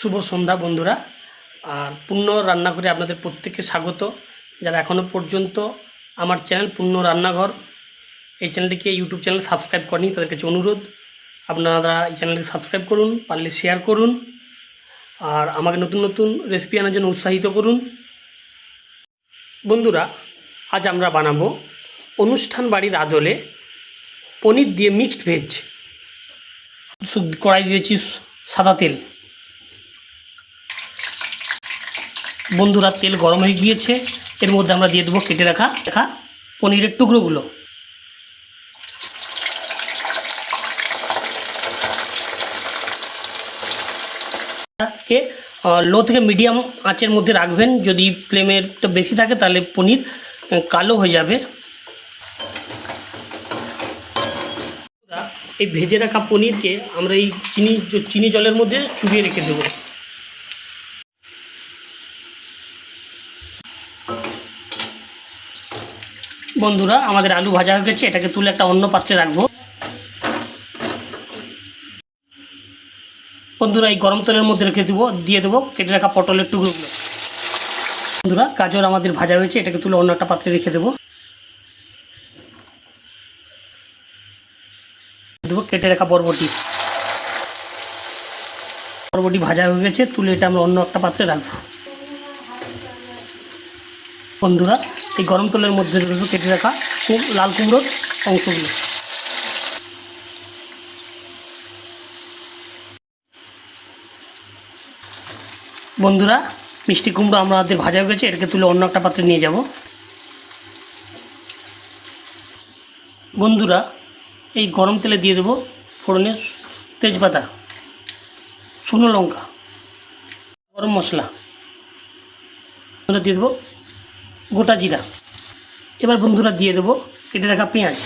শুভ সন্ধ্যা বন্ধুরা। আর পূর্ণ রান্না করে আপনাদের প্রত্যেককে স্বাগত। যারা এখনও পর্যন্ত আমার চ্যানেল পূর্ণ রান্নাঘর, এই চ্যানেলটিকে ইউটিউব চ্যানেল সাবস্ক্রাইব করেনি তাদের কাছে অনুরোধ। আপনারা এই চ্যানেলটিকে সাবস্ক্রাইব করুন, পারলে শেয়ার করুন। আর আমাকে নতুন নতুন রেসিপি আনার জন্য উৎসাহিত করুন। বন্ধুরা, আজ আমরা বানাবো অনুষ্ঠান বাড়ির আদলে পনির দিয়ে মিক্সড ভেজ কড়াই দিয়েছি সাদা তেল। বন্ধুরা তেল গরম হয়ে গিয়েছে, এর মধ্যে আমরা দিয়ে দেবো কেটে রাখা রাখা পনিরের টুকরোগুলো। কে লো থেকে মিডিয়াম আঁচের মধ্যে রাখবেন, যদি ফ্লেমেরটা বেশি থাকে তাহলে পনির কালো হয়ে যাবে। এই ভেজে রাখা পনিরকে আমরা এই চিনি চিনি জলের মধ্যে চুবিয়ে রেখে দেবো। বন্ধুরা, আমাদের আলু ভাজা হয়ে গেছে, এটাকে তুলে একটা অন্য পাত্রে রাখব। বন্ধুরা, এই গরম তেলের মধ্যে রেখে দেবো, দিয়ে দেবো, কেটে রাখা পটলের টুকরোগুলো। বন্ধুরা, গাজর আমাদের ভাজা হয়েছে, এটাকে তুলে অন্য একটা পাত্রে রেখে দেবো। দেবো, কেটে রাখা বরবটি। বরবটি ভাজা হয়ে গেছে, তুলে এটা আমরা অন্য একটা পাত্রে রাখব। বন্ধুরা এই গরম তেলের মধ্যে দেবো কেটে রাখা লাল কুমড়োর অংশগুলো। বন্ধুরা, মিষ্টি কুমড়ো আমরা আমাদের ভাজা হয়ে গেছে, এটাকে তুলে অন্য একটা পাত্রে নিয়ে যাব। বন্ধুরা, এই গরম তেলে দিয়ে দেবো ফোড়নে তেজপাতা, শুকনো লঙ্কা, গরম মশলা। দিয়ে দেবো গোটা জিরা। এবার বন্ধুরা দিয়ে দেবো, কেটে রাখা পেঁয়াজ।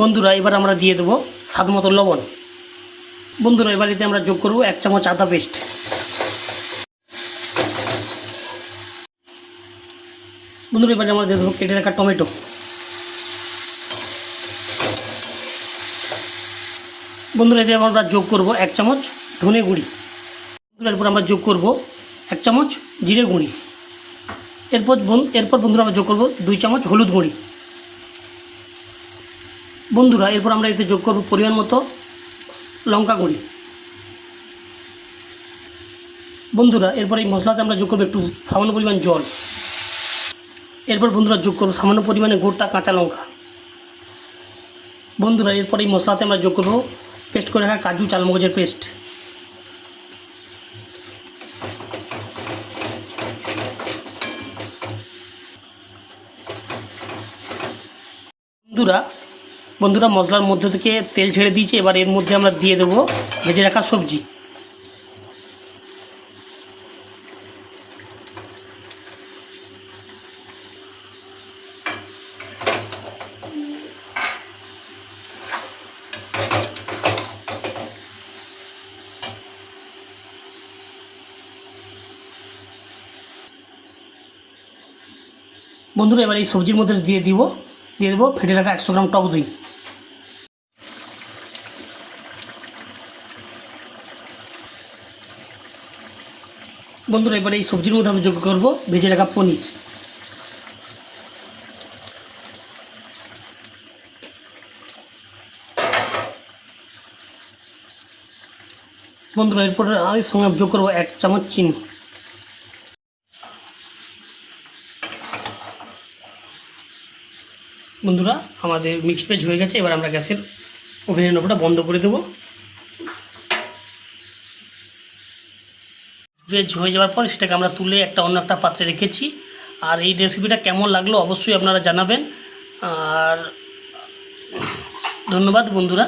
বন্ধুরা, এবার আমরা দিয়ে দেবো স্বাদ মতো লবণ। বন্ধুরা, এবার এতে আমরা যোগ করব এক চামচ আদা পেস্ট বন্ধুরা এবারে আমরা দেবো কেটে রাখা টমেটো। বন্ধুরা, এতে আমরা যোগ করব এক চামচ ধনে গুঁড়ি। বন্ধুরা, এরপর আমরা যোগ করব এক চামচ জিরে গুঁড়ি। এরপর এরপর বন্ধুরা, আমরা যোগ করব দুই চামচ হলুদ গুঁড়ি। বন্ধুরা, এরপর আমরা এতে যোগ করব পরিমাণ মতো লঙ্কা গুঁড়ি। বন্ধুরা, এরপর এই মশলাতে আমরা যোগ করব একটু সামান্য পরিমাণ জল। এরপর বন্ধুরা যোগ করব। সামান্য পরিমাণে গোটা কাঁচা লঙ্কা। বন্ধুরা এরপর এই মশলাতে আমরা যোগ করব। পেস্ট করে রাখা কাজু চালমগজের পেস্ট। বন্ধুরা বন্ধুরা মশলার মধ্য থেকে তেল ছেড়ে দিয়েছে। এবার এর মধ্যে আমরা দিয়ে দেবো, ভেজে রাখা সবজি। বন্ধুরা, এবার এই সবজির মধ্যে দিয়ে দিব, দিয়ে দেবো ফেটে রাখা একশো গ্রাম টক দই। বন্ধুরা, এবার এই সবজির মধ্যে আমি যোগ করব, ভেজে রাখা পনির। বন্ধুরা, এরপর এর সঙ্গে যোগ করব এক চামচ চিনি। বন্ধুরা, আমাদের মিক্সড ভেজ হয়ে গেছে, এবার আমরা গ্যাসের ওভেনের নোবটা বন্ধ করে দেব। ভেজ হয়ে যাওয়ার পর সেটাকে আমরা তুলে একটা অন্য একটা পাত্রে রেখেছি। আর এই রেসিপিটা কেমন লাগল অবশ্যই আপনারা জানাবেন। আর ধন্যবাদ বন্ধুরা।